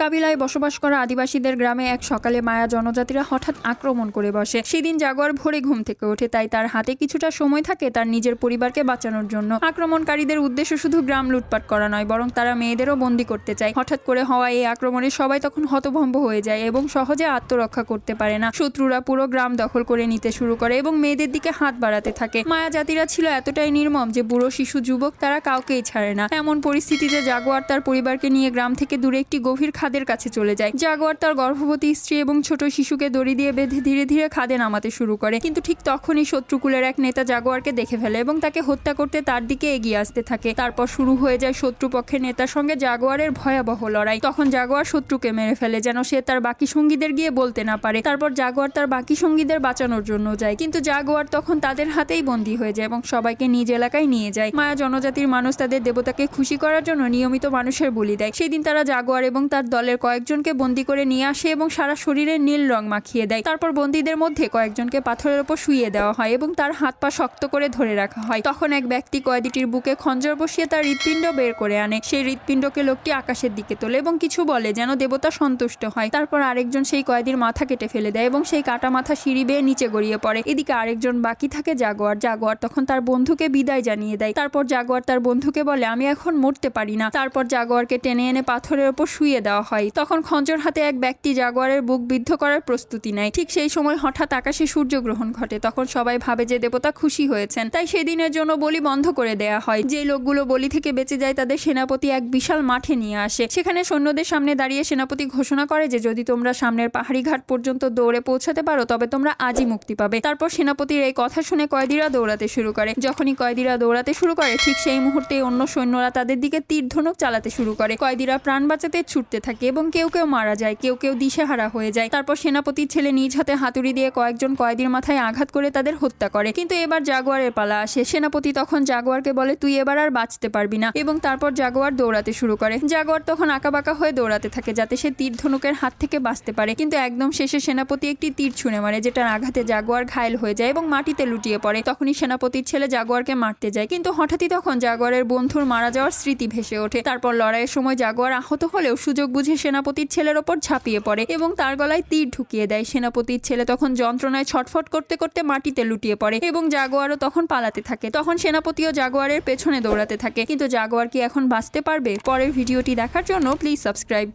কাবিলায় বসবাস করা আদিবাসীদের গ্রামে এক সকালে মায়া জনজাতিরা হঠাৎ আক্রমণ করে বসে। সেদিন জাগোয়ার ভোরে ঘুম থেকে ওঠে, তাই তার হাতে কিছুটা সময় থাকে তার নিজের পরিবারকে বাঁচানোর জন্য। আক্রমণকারীদের উদ্দেশ্য শুধু গ্রাম লুটপাট করা নয়, বরং তারা মেয়েদেরও বন্দি করতে চায়। হঠাৎ করে হওয়া এই আক্রমণে সবাই তখন হতভম্ব হয়ে যায় এবং সহজে আত্মরক্ষা করতে পারে না। শত্রুরা পুরো গ্রাম দখল করে নিতে শুরু করে এবং মেয়েদের দিকে হাত বাড়াতে থাকে। মায়া জাতিরা ছিল এতটাই নির্মম যে বুড়ো শিশু, যুবক তারা কাউকেই ছাড়ে না। এমন পরিস্থিতিতে জাগোয়ার তার পরিবারকে নিয়ে গ্রাম থেকে দূরে একটি গভীর খাদের কাছে চলে যায়। জাগোয়ার তার গর্ভবতী স্ত্রী এবং ছোট শিশুকে দড়ি দিয়ে বেঁধে ধীরে ধীরে খাদে নামাতে শুরু করে। কিন্তু ঠিক তখনই শত্রুকুলের এক নেতা জাগোয়ারকে দেখে ফেলে এবং তাকে হত্যা করতে তার দিকে এগিয়ে আসতে থাকে। তারপর শুরু হয়ে যায় শত্রুপক্ষের নেতার সঙ্গে জাগোয়ারের ভয়াবহ লড়াই। তখন জাগোয়ার শত্রুকে মেরে ফেলে যেন সে তার বাকি সঙ্গীদের গিয়ে বলতে না পারে। তারপর জাগোয়ার তার বাকি সঙ্গীদের বাঁচানোর জন্য যায়। কিন্তু জাগোয়ার তখন তাদের হাতেই বন্দী হয়ে যায় এবং সবাইকে নিজ এলাকায় নিয়ে যায়। মায়া জনজাতির মানুষ তাদের দেবতাকে খুশি করার জন্য নিয়মিত মানুষের বলি দেয়। সেদিন তারা জাগোয়ার এবং তার দলের কয়েকজনকে বন্দি করে নিয়ে আসে এবং সারা শরীরে নীল রং মাখিয়ে দেয়। তারপর বন্দীদের মধ্যে কয়েকজনকে পাথরের ওপর শুইয়ে দেওয়া হয় এবং তার হাত পা শক্ত করে ধরে রাখা হয়। তখন এক ব্যক্তি কয়েদিটির বুকে খঞ্জর বসিয়ে তার হৃৎপিণ্ড বের করে আনে। সেই হৃৎপিণ্ডকে লোকটি আকাশের দিকে তোলে এবং কিছু বলে যেন দেবতা সন্তুষ্ট হয়। তারপর আরেকজন সেই কয়েদির মাথা কেটে ফেলে দেয় এবং সেই কাটা মাথা সিঁড়ি বেয়ে নিচে গড়িয়ে পড়ে। এদিকে আরেকজন বাকি থাকে জাগোয়ার। জাগোয়ার তখন তার বন্ধুকে বিদায় জানিয়ে দেয়। তারপর জাগোয়ার তার বন্ধুকে বলে, আমি এখন মরতে পারি না। তারপর জাগোয়ারকে টেনে এনে পাথরের ওপর শুয়ে দেওয়া হয়। তখন খঞ্জর হাতে এক ব্যক্তি জাগোয়ারের বুক বিদ্ধ করার প্রস্তুতি নেয়। ঠিক সেই সময় হঠাৎ আকাশে সূর্যগ্রহণ ঘটে। তখন সবাই ভাবে যে দেবতা খুশি হয়েছেন। তাই সেদিনের জন্য বলি বন্ধ করে দেয়া হয়। যে লোকগুলো বলি থেকে বেঁচে যায় তাদের সেনাপতি এক বিশাল মাঠে নিয়ে আসে। সেখানে সৈন্যদের সামনে দাঁড়িয়ে সেনাপতি ঘোষণা করে যে, যদি তোমরা সামনের পাহাড়ি ঘাট পর্যন্ত দৌড়ে পৌঁছাতে পারো, তবে তোমরা আজই মুক্তি পাবে। তারপর সেনাপতির এই কথা শুনে কয়েদিরা দৌড়াতে শুরু করে। যখনই কয়েদিরা দৌড়াতে শুরু করে, ঠিক সেই মুহূর্তে অন্য সৈন্যরা তাদের দিকে তীর ধনুক চালাতে শুরু করে। কয়েদিরা প্রাণ বাঁচাতে ছুটতে থাকে। এবং কেউ কেউ মারা যায়, কেউ কেউ দিশেহারা হয়ে যায়। তারপর সেনাপতির ছেলে নিজ হাতে হাতুড়ি দিয়ে কয়েকজন কয়েদির মাথায় আঘাত করে তাদের হত্যা করে। কিন্তু এবার জাগোয়ারের পালা আসে। সেনাপতি তখন জাগোয়ারকে বলে, তুই এবার আর বাঁচতে পারবি না। এবং তারপর জাগোয়ার দৌড়াতে শুরু করে। জাগোয়ার তখন আঁকাবাঁকা হয়ে দৌড়াতে থাকে যাতে সে তীর ধনুকের হাত থেকে বাঁচতে পারে। কিন্তু একদম শেষে সেনাপতি একটি তীর ছুঁড়ে মারে, যেটার আঘাতে জাগোয়ার ঘায়েল হয়ে যায় এবং মাটিতে লুটিয়ে পড়ে। তখনই সেনাপতির ছেলে জাগোয়ারকে মারতে যায়। কিন্তু হঠাৎই তখন জাগোয়ারের বন্ধুর মারা যাওয়ার স্মৃতি ভেসে ওঠে। তারপর লড়াইয়ের সময় জাগোয়ার আহত হলেও সুযোগ বুঝে সেনাপতির ছেলের ওপর ঝাঁপিয়ে পড়ে এবং তার গলায় তীর ঢুকিয়ে দেয়। সেনাপতির ছেলে তখন যন্ত্রণায় ছটফট করতে করতে মাটিতে লুটিয়ে পড়ে এবং জাগোয়ারও তখন পালাতে থাকে। তখন সেনাপতিও জাগোয়ারের পেছনে দৌড়াতে থাকে। কিন্তু জাগোয়ার কি এখন বাঁচতে পারবে? পরের ভিডিওটি দেখার জন্য প্লিজ সাবস্ক্রাইব